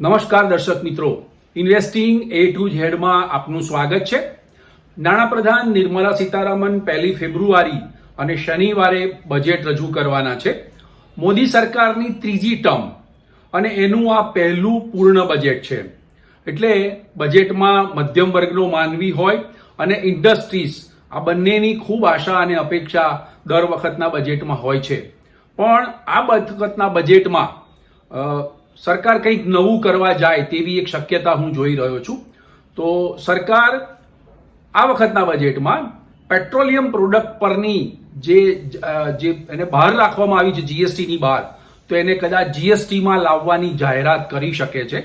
નમસ્કાર દર્શક મિત્રો. ઇન્વેસ્ટિંગ એ ટુ ઝેડમાં આપનું સ્વાગત છે. નાણાપ્રધાન નિર્મલા સીતારામન પહેલી ફેબ્રુઆરી અને શનિવારે બજેટ રજૂ કરવાના છે. મોદી સરકારની ત્રીજી ટર્મ અને એનું આ પહેલું પૂર્ણ બજેટ છે. એટલે બજેટમાં મધ્યમ વર્ગનો માનવી હોય અને ઇન્ડસ્ટ્રીઝ આ બંનેની ખૂબ આશા અને અપેક્ષા દર વખતના બજેટમાં હોય છે. પણ આ વખતના બજેટમાં સરકાર કંઈક નવું કરવા જાય તેવી એક શક્યતા હું જોઈ રહ્યો છું. તો સરકાર આ વખતના બજેટમાં પેટ્રોલિયમ પ્રોડક્ટ પરની જે જે એને બહાર રાખવામાં આવી છે જીએસટીની બહાર, તો એને કદાચ જીએસટીમાં લાવવાની જાહેરાત કરી શકે છે.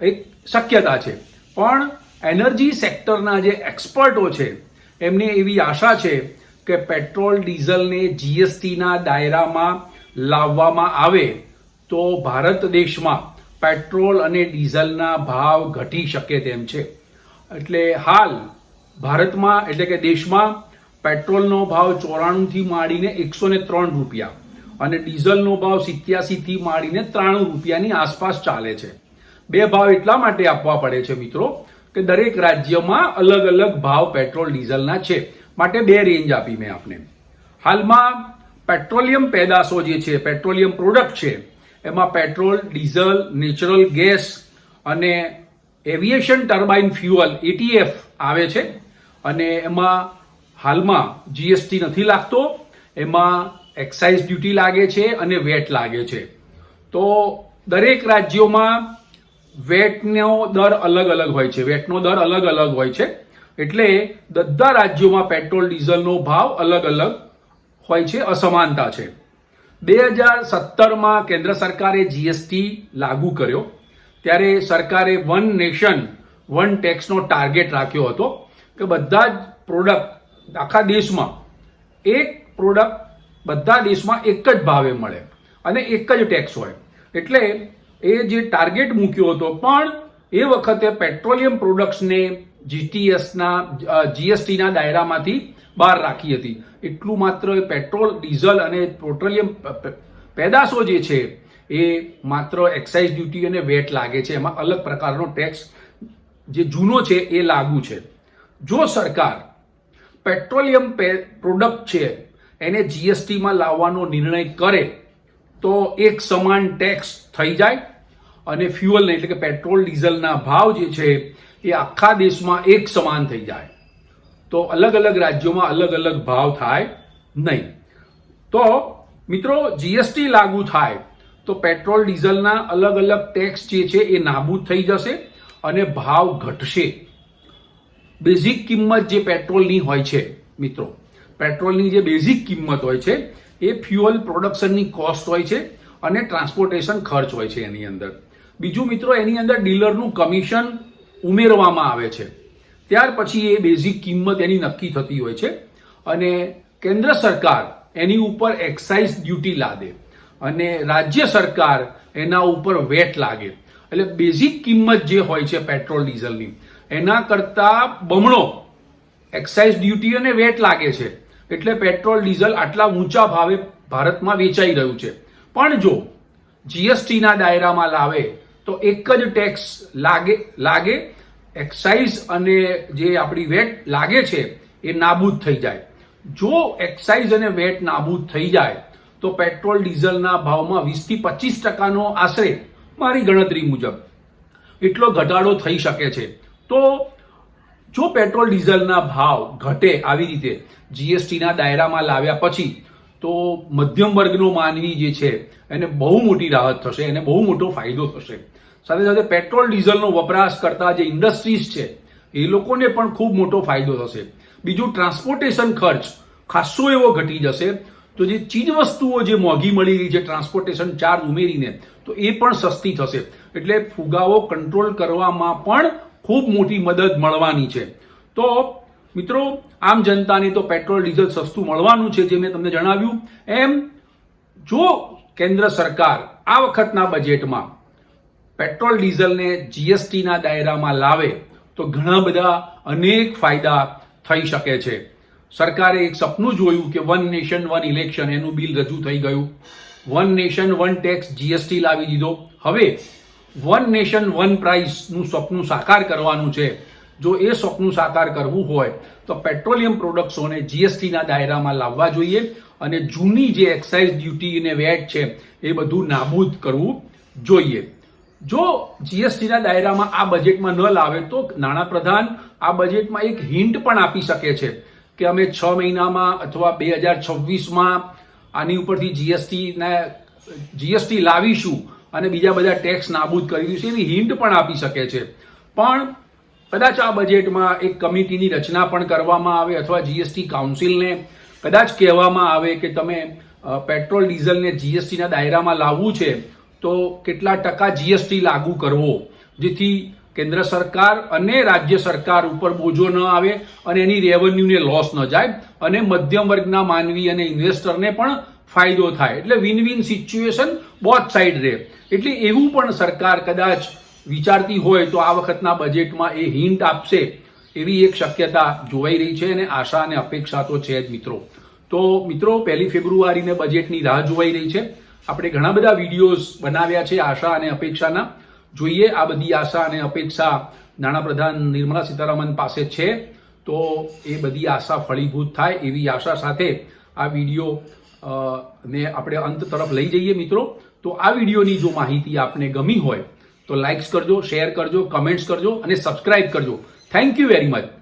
એક શક્યતા છે. પણ એનર્જી સેક્ટરના જે એક્સપર્ટો છે, એમને એવી આશા છે કે પેટ્રોલ, ડીઝલને જીએસટીના દાયરામાં લાવવામાં આવે તો ભારત દેશમાં પેટ્રોલ અને ડીઝલના ભાવ ઘટી શકે તેમ છે. એટલે હાલ ભારતમાં, એટલે કે દેશમાં પેટ્રોલનો ભાવ ચોરાણુંથી માંડીને એકસો ને ત્રણ રૂપિયા અને ડીઝલનો ભાવ સિત્યાસીથી માંડીને ત્રાણું રૂપિયાની આસપાસ ચાલે છે. બે ભાવ એટલા માટે આપવા પડે છે મિત્રો કે દરેક રાજ્યમાં અલગ અલગ ભાવ પેટ્રોલ ડીઝલના છે. માટે બે રેન્જ આપી મેં આપને. હાલમાં પેટ્રોલિયમ પેદાશો જે છે, પેટ્રોલિયમ પ્રોડક્ટ છે એમાં પેટ્રોલ, ડીઝલ, નેચરલ ગેસ અને એવિએશન ટર્બાઇન ફ્યુઅલ એટીએફ આવે છે. અને એમાં હાલમાં જીએસટી નથી લાગતો, એમાં એક્સાઇઝ ડ્યુટી લાગે છે અને વેટ લાગે છે. તો દરેક રાજ્યોમાં વેટનો દર અલગ અલગ હોય છે. વેટનો દર અલગ અલગ હોય છે. એટલે બધા રાજ્યોમાં પેટ્રોલ, ડીઝલનો ભાવ અલગ અલગ હોય છે, અસમાનતા છે. બે હજાર સત્તરમાં કેન્દ્ર સરકારે જીએસટી લાગુ કર્યો. ત્યારે સરકારે વન નેશન વન ટેક્સનો ટાર્ગેટ રાખ્યો હતો કે બધા જ પ્રોડક્ટ આખા દેશમાં, એક પ્રોડક્ટ બધા દેશમાં એક જ ભાવે મળે અને એક જ ટેક્સ હોય. એટલે એ જે ટાર્ગેટ મૂક્યો હતો, પણ એ વખતે પેટ્રોલિયમ પ્રોડક્ટ્સને જીટીએસના જીએસટીના દાયરામાંથી બહાર રાખી હતી. એટલું માત્ર એ પેટ્રોલ, ડીઝલ અને પેટ્રોલિયમ પેદાશો જે છે, એ માત્ર એક્સાઇઝ ડ્યુટી અને વેટ લાગે છે. એમાં અલગ પ્રકારનો ટેક્સ જે જૂનો છે, એ લાગુ છે. જો સરકાર પેટ્રોલિયમ પ્રોડક્ટ છે, એને જીએસટીમાં લાવવાનો નિર્ણય કરે, તો એક સમાન ટેક્સ થઈ જાય અને ફ્યુઅલને એટલે કે પેટ્રોલ, ડીઝલના ભાવ જે છે, એ આખા દેશમાં એક સમાન થઈ જાય. તો અલગ અલગ રાજ્યોમાં અલગ અલગ ભાવ થાય નહીં. તો મિત્રો જીએસટી લાગુ થાય તો પેટ્રોલ, ડીઝલના અલગ અલગ ટેક્સ જે છે એ નાબૂદ થઈ જશે અને ભાવ ઘટશે. બેઝિક કિંમત જે પેટ્રોલની હોય છે, મિત્રો, પેટ્રોલની જે બેઝિક કિંમત હોય છે, એ ફ્યુઅલ પ્રોડક્શનની કોસ્ટ હોય છે અને ટ્રાન્સપોર્ટેશન ખર્ચ હોય છે એની અંદર. બીજું મિત્રો, એની અંદર ડીલરનું કમિશન ઉમેરવામાં આવે છે. ત્યાર પછી એ બેઝિક કિંમત એની નક્કી થતી હોય છે અને કેન્દ્ર સરકાર એની ઉપર એક્સાઇઝ ડ્યુટી લાદે અને રાજ્ય સરકાર એના ઉપર વેટ લાગે. એટલે બેઝિક કિંમત જે હોય છે પેટ્રોલ, ડીઝલની, એના કરતા બમણો એક્સાઇઝ ડ્યુટી અને વેટ લાગે છે. એટલે પેટ્રોલ, ડીઝલ આટલા ઊંચા ભાવે ભારતમાં વેચાઈ રહ્યું છે. પણ જો જીએસટીના દાયરામાં લાવે તો એક જ ટેક્સ લાગે લાગે એક્સાઇઝ અને જે આપણી વેટ લાગે છે એ નાબૂદ થઈ જાય. જો એક્સાઇઝ અને વેટ નાબૂદ થઈ જાય, તો પેટ્રોલ ડીઝલના ભાવમાં વીસથી પચીસ ટકાનો આશરે મારી ગણતરી મુજબ એટલો ઘટાડો થઈ શકે છે. તો જો પેટ્રોલ ડીઝલના ભાવ ઘટે આવી રીતે જીએસટીના દાયરામાં લાવ્યા પછી તો મધ્યમ વર્ગનો માનવી જે છે, એને બહુ મોટી રાહત થશે, એને બહુ મોટો ફાયદો થશે. સાથે સાથે પેટ્રોલ, ડીઝલનો વપરાશ કરતા જે ઇન્ડસ્ટ્રીઝ છે, એ લોકોને પણ ખૂબ મોટો ફાયદો થશે. બીજું, ટ્રાન્સપોર્ટેશન ખર્ચ ખાસો એવો ઘટી જશે. તો જે ચીજ વસ્તુઓ જે મોંઘી મળી રહી છે, ટ્રાન્સપોર્ટેશન ચાર્જ ઉમેરીને, તો એ પણ સસ્તી થશે. એટલે ફુગાવો કંટ્રોલ કરવામાં પણ ખૂબ મોટી મદદ મળવાની છે. તો મિત્રો, આમ જનતાને તો પેટ્રોલ, ડીઝલ સસ્તું મળવાનું છે જે મેં તમને જણાવ્યું. એમ, જો કેન્દ્ર સરકાર આ વખતના બજેટમાં પેટ્રોલ, ડીઝલને જીએસટીના દાયરામાં લાવે, તો ઘણા બધા અનેક ફાયદા થઈ શકે છે. સરકારે એક સપનું જોયું કે વન નેશન, વન ઇલેક્શન એનું બિલ રજૂ થઈ ગયું. One nation, one tax GST લાવી દીધો. હવે વન નેશન, વન પ્રાઇસનું સપનું સાકાર કરવાનું છે. જો એ સ્વપ્ન સાકાર કરવું હોય, તો પેટ્રોલિયમ પ્રોડક્ટ્સોને જીએસટીના દાયરામાં લાવવા જોઈએ અને જૂની જે એક્સાઇઝ ડ્યુટી અને વેટ છે, એ બધું નાબૂદ કરવું જોઈએ. જો જીએસટીના દાયરામાં આ બજેટમાં ન લાવે, તો નાણાપ્રધાન આ બજેટમાં એક હિન્ટ પણ આપી શકે છે કે અમે છ મહિનામાં અથવા બે હજાર છવ્વીસમાં આની ઉપરથી જીએસટીને જીએસટી લાવીશું અને બીજા બધા ટેક્સ નાબૂદ કરી દઈશું, એવી હિન્ટ પણ આપી શકે છે. પણ કદાચ આ બજેટમાં એક કમિટીની રચના પણ કરવામાં આવે અથવા જીએસટી કાઉન્સિલને કદાચ કહેવામાં આવે કે તમે પેટ્રોલ ડીઝલને જીએસટીના દાયરામાં લાવવું છે, તો કેટલા ટકા જીએસટી લાગુ કરવો? જેથી કેન્દ્ર સરકાર અને રાજ્ય સરકાર ઉપર બોજો ન આવે અને એની રેવન્યુને લોસ ન જાય અને મધ્યમ વર્ગના માનવી અને ઇન્વેસ્ટરને પણ ફાયદો થાય. એટલે win win situation both side રહે. એટલે એવું પણ સરકાર કદાચ વિચારતી હોય તો આ વખતના બજેટમાં એ હિન્ટ આપશે એવી એક શક્યતા જોવાઈ રહી છે અને આશા અને અપેક્ષા તો છે જ મિત્રો. તો મિત્રો, પહેલી ફેબ્રુઆરીને બજેટની રાહ જોવાઈ રહી છે. આપણે ઘણા બધા વિડીયોઝ બનાવ્યા છે આશા અને અપેક્ષાના. જોઈએ આ બધી આશા અને અપેક્ષા નાણાપ્રધાન નિર્મલા સીતારામન પાસે છે. તો એ બધી આશા ફળીભૂત થાય એવી આશા સાથે આ વીડિયો ને આપણે અંત તરફ લઈ જઈએ મિત્રો. તો આ વિડીયોની જો માહિતી આપને ગમી હોય તો લાઇક્સ કરજો શેર કરજો કમેન્ટ્સ કરજો અને સબસ્ક્રાઇબ કરજો. Thank you very much